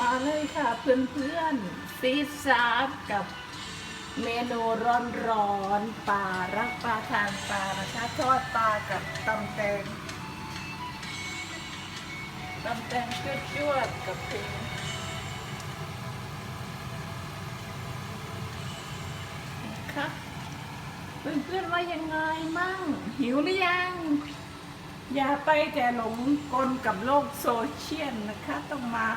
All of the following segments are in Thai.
มาเลยค่ะเพื่อนๆซีซาร์กับเมนูร้อนๆปลารักปลาทานปลานะคะทอดปลากับตำแตงตำแตงจวดๆกับเพลงนะคะเพื่อนๆว่ายังไงมั่ง หิวหรือยัง อย่าไปแต่หลงกลกับโลกโซเชียลนะคะต้องมา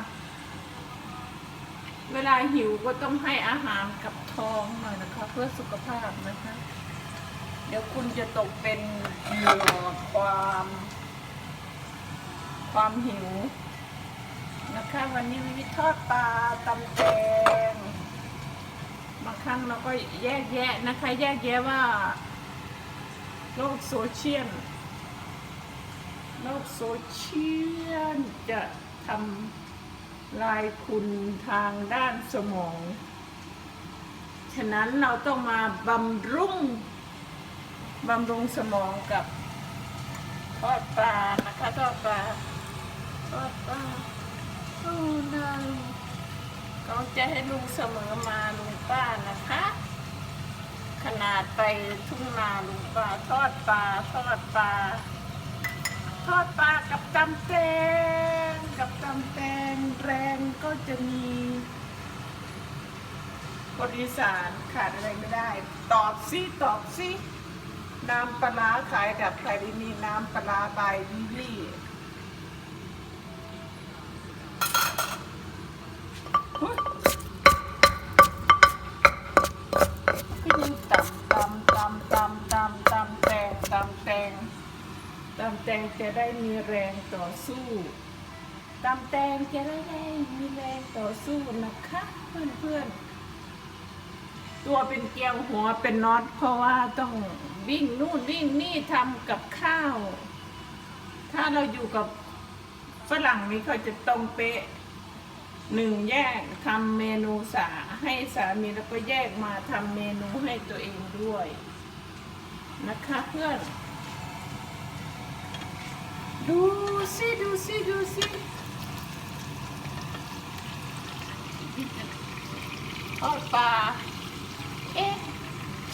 เวลาหิวก็ต้องให้อาหารกับท้องหน่อยนะคะ เพื่อสุขภาพนะคะ เดี๋ยวคุณจะตกเป็นเหยื่อความ ความหิว นะคะ วันนี้มีทอดปลาตำแตงบางครั้งเราก็แยกแยะนะคะ แยกแยะว่า โลกโซเชียลโลกโซเชียลจะทำ ลายคุณทางด้านสมอง ฉะนั้นเราต้องมาบำรุงบำรุงสมองกับทอดปลานะคะทอดปลาทอดปลาโอ้นางเขาจะให้ลุงเสมอมาลุงป้านะคะ ขนาดไปทุ่งนาลุงป้าทอดปลาทอดปลาทอดปลากับตำแตง กับตำแตงแรงก็จะมีคนอีสานขาดอะไรไม่ได้ ตอบสิตอบสิน้ำปลาขายกับใครมีน้ำปลาร้าบายวิลี่อุ๊ยก็ยังตำตำตำตำตำตำแตงตำแตงตำแตงจะได้มีแรงต่อสู้ ตำแตงจะได้ได้มีแรงต่อสู้นะคะเพื่อนเพื่อนๆตัวเป็นเกลียวหัวเป็นน็อตเพราะว่าต้องวิ่งนู่นวิ่งนี่ทำกับข้าว ถ้าเราอยู่กับฝรั่งนี่เขาจะตรงเป๊ะหนึ่งแยกทำเมนูสาให้สามีแล้วก็แยกมาทำเมนูให้ตัวเองด้วย นะคะเพื่อน ดูสิดูสิดูสิ ทอดปลา เอ๊ะ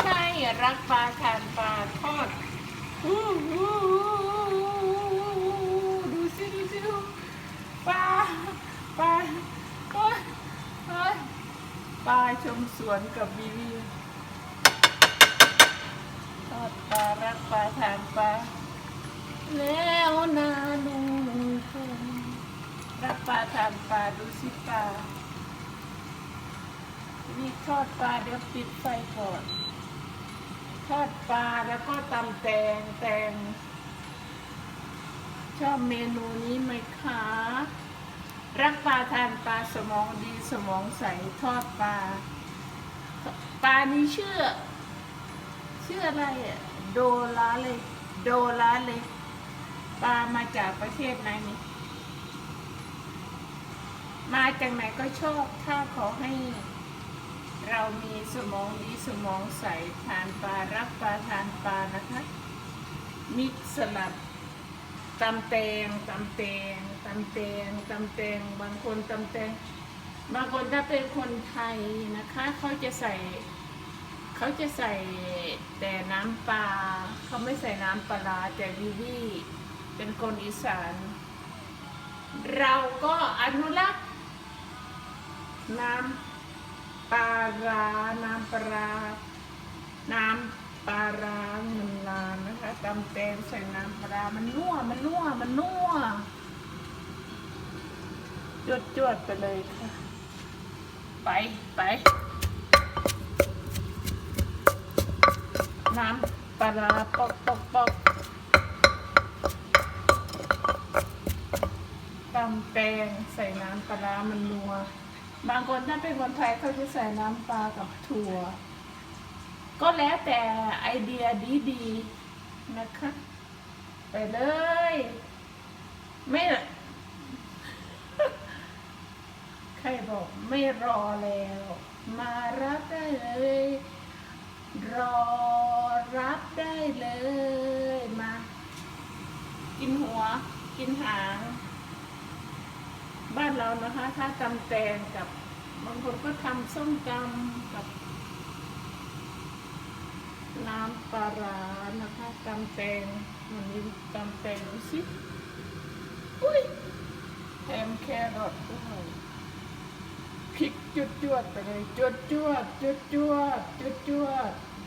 ใช่ รักปลาทานปลาทอดอู้หูดูสิดูสิดูปลา ปลาโอ๊ยโอ๊ยปลาชมสวนกับวิวีทอดปลา รักปลาทานปลา แล้วนาลุงพลรับปลาทานปลาดูสิปลา นี่ทอดปลาเดี๋ยวปิดไฟก่อน ทอดปลาแล้วก็ตำแตงแตง ชอบเมนูนี้ไหมคะ รักปลาทานปลาสมองดีสมองใสทอดปลา ปลานี้ชื่อ ชื่ออะไรอะโดลาเลย โดลาเลย ปลามาจากประเทศไหนนี่มาจากไหนก็ชอบถ้าขอให้ เรามีสมองดีสมองใสทานปลารักปลาทานปลานะคะมิกสลัดตำแตงตำแตงตำแตงตำแตงบางคนตำแตงบางคนถ้าเป็นคนไทยนะคะ เขาจะใส่ เขาจะใส่แต่น้ำปลาเขาไม่ใส่น้ำปลาร้าแต่วิวีเป็นคนอีสาน เราก็อนุรักษ์น้ำ ปลาร้าน้ำปลาน้ำปลาร้าเงินลานนะคะตำแตงใส่น้ำปลามันนัวมันนัวมันนัวจวดจวดๆไปเลยค่ะ ไปไปน้ำปลาปอกปอกปอกตำแตงใส่น้ำปลามันนัว บางคนถ้าเป็นคนไทยเขาจะใส่น้ำปลากับถั่ว ก็แล้วแต่ไอเดียดีๆนะคะ ไปเลย ไม่ใครบอกไม่รอแล้ว มารับได้เลย รอรับได้เลยมา กินหัว กินหาง บ้านเรานะคะ ถ้าตำแตงกับบางคนก็ทำส้มตำกับน้ำปลาร้านะคะตำแตงมันนี้ตำแตงดูสิอุ้ยแถมแครอทด้วยพริกจุดจวดไปเลยจวดจวดจุดจวดจุดจวด